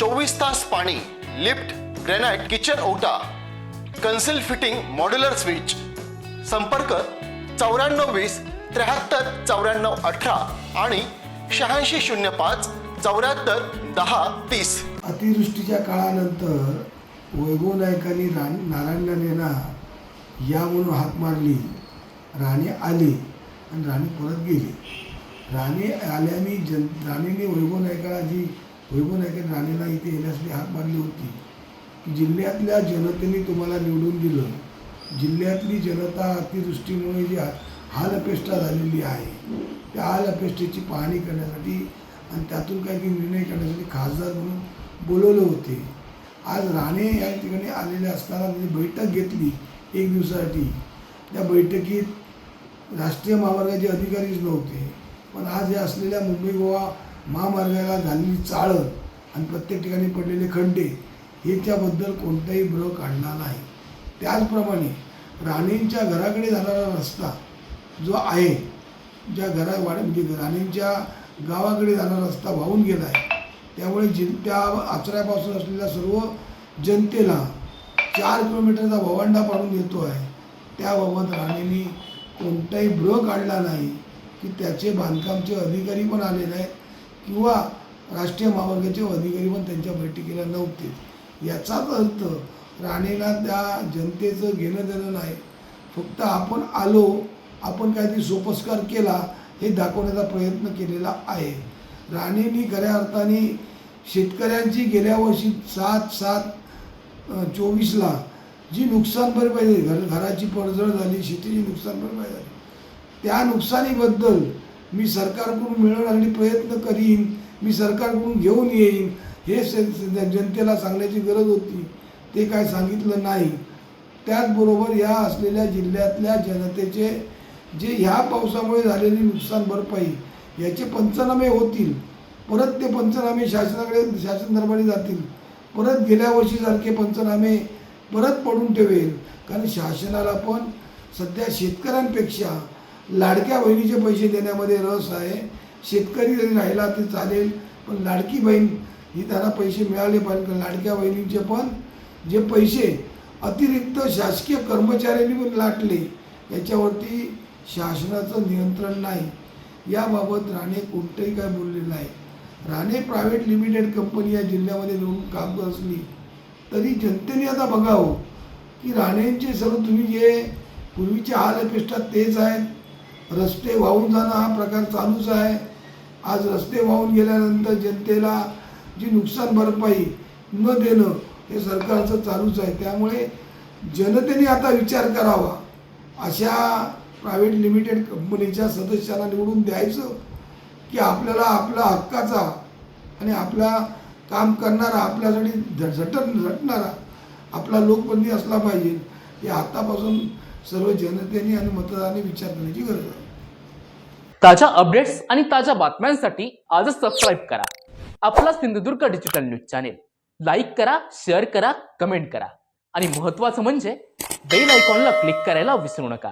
चोवीस तास पाणी लिफ्ट ग्रेनाइट किचन ओटा कन्सिल फिटिंग मॉड्युलर स्विच. संपर्क चौऱ्याण्णव वीस त्र्याहत्तर चौऱ्याण्णव अठरा आणि शहाऐंशी शून्य पाच चौऱ्याहत्तर दहा तीस. अतिवृष्टीच्या काळानंतर वैभव नायकांनी राण नारायण राणेंना या म्हणून हाक मारली. राणी आली आणि राणी परत गेली. राणी आल्याने जन राणीने वैभव नायकाला जी वैभव नायकाने राणेला इथे येण्यासाठी हात मारली होती. की जिल्ह्यातल्या जनतेने तुम्हाला निवडून दिलं. जिल्ह्यातली जनता अतिवृष्टीमुळे जी हाल हालअपेष्टा झालेली आहे त्या हालअपेष्टेची पाहणी करण्यासाठी आणि त्यातून काही निर्णय करण्यासाठी खासदार म्हणून बोलवले होते. आज राणे या ठिकाणी आलेले असताना त्यांनी बैठक घेतली एक दिवसासाठी. त्या बैठकीत राष्ट्रीय महामार्गाचे अधिकारीच नव्हते. पण आज या असलेल्या मुंबई गोवा महामार्गाला झालेली चाळण आणि प्रत्येक ठिकाणी पडलेले खड्डे ह्याच्याबद्दल कोणताही ब्र काढला नाही. त्याचप्रमाणे राणेंच्या घराकडे जाणारा रस्ता जो आहे ज्या घरा वाड म्हणजे राणेंच्या गावाकडे जाणारा रस्ता वाहून गेला आहे त्यामुळे जिन त्या आचऱ्यापासून असलेल्या सर्व जनतेला चार किलोमीटरचा भवंडा पाडून येतो आहे. त्याबाबत राणेंनी कोणताही ब्र काढला नाही की त्याचे बांधकामचे अधिकारी पण आलेले आहेत. किंवा राष्ट्रीय महामार्गाचे अधिकारी पण त्यांच्या बैठकीला नव्हते. याचाच अर्थ राणेला त्या जनतेचं घेणं देणं नाही. फक्त आपण आलो आपण काहीतरी सोपस्कार केला हे दाखवण्याचा प्रयत्न केलेला आहे. राणेंनी खऱ्या अर्थाने शेतकऱ्यांची गेल्या वर्षी सात सात चोवीसला जी नुकसान भरपाई झाली, घर घराची पडझड झाली शेतीची नुकसान भरपाई झाली त्या नुकसानीबद्दल मी सरकारकडून मिळवण्यासाठी प्रयत्न करीन मी सरकारकडून घेऊन येईन. हे स- जनतेला सांगण्याची गरज होती. ते काय सांगितलं नाही. त्याचबरोबर या असलेल्या जिल्ह्यातल्या जनतेचे जे ह्या पावसामुळे झालेली नुकसान भरपाई याचे पंचनामे होतील. परत ते पंचनामे शासनाकडे शासन दरबारी जातील. परत गेल्या वर्षीसारखे पंचनामे परत पडून ठेवेल. कारण शासनाला पण सध्या शेतकऱ्यांपेक्षा लाडक्या बहिणीचे पैसे देण्यामध्ये रस आहे. शेतकरी जरी राहिला तरी चालेल पण लाडकी बहीण ही त्यांना पैसे मिळाले पाहिजे लाडक्या बहिणींचे पण जे पैसे अतिरिक्त शासकीय कर्मचाऱ्यांनी पण लाटले याच्यावरती शासनाचं नियंत्रण नाही. याबाबत राणे कोणतंही काय बोलले नाही. राणे प्रायव्हेट लिमिटेड कंपनी या जिल्ह्यामध्ये येऊन काम करत असली तरी जनतेने आता बघावं की राणेंचे सर्व तुम्ही जे पूर्वीचे हाल अपेष्टात तेच आहेत रस्ते वाहून जाणं हा प्रकार चालूच आहे. आज रस्ते वाहून गेल्यानंतर जनतेला जी नुकसान भरपाई न देणं हे सरकारचं चालूच आहे. त्यामुळे जनतेने आता विचार करावा. अशा प्रायव्हेट लिमिटेड कंपनीच्या सदस्यांना निवडून द्यायचं की आपल्याला आपला हक्काचा आणि आपला काम करणारा आपल्यासाठी झ- झटणारा आपला लोकबंदी असला पाहिजे. हे आतापासून सर्व जनतेने आणि मतदारांनी विचार करण्याची गरज आहे. ताज्या अपडेट्स आणि ताज्या बातम्यांसाठी आजच सबस्क्राईब करा. आपला Sindhudurg digital news channel like करा शेअर करा कमेंट करा. आणि महत्वाचं म्हणजे बेल आयकॉनला क्लिक करायला विसरू नका.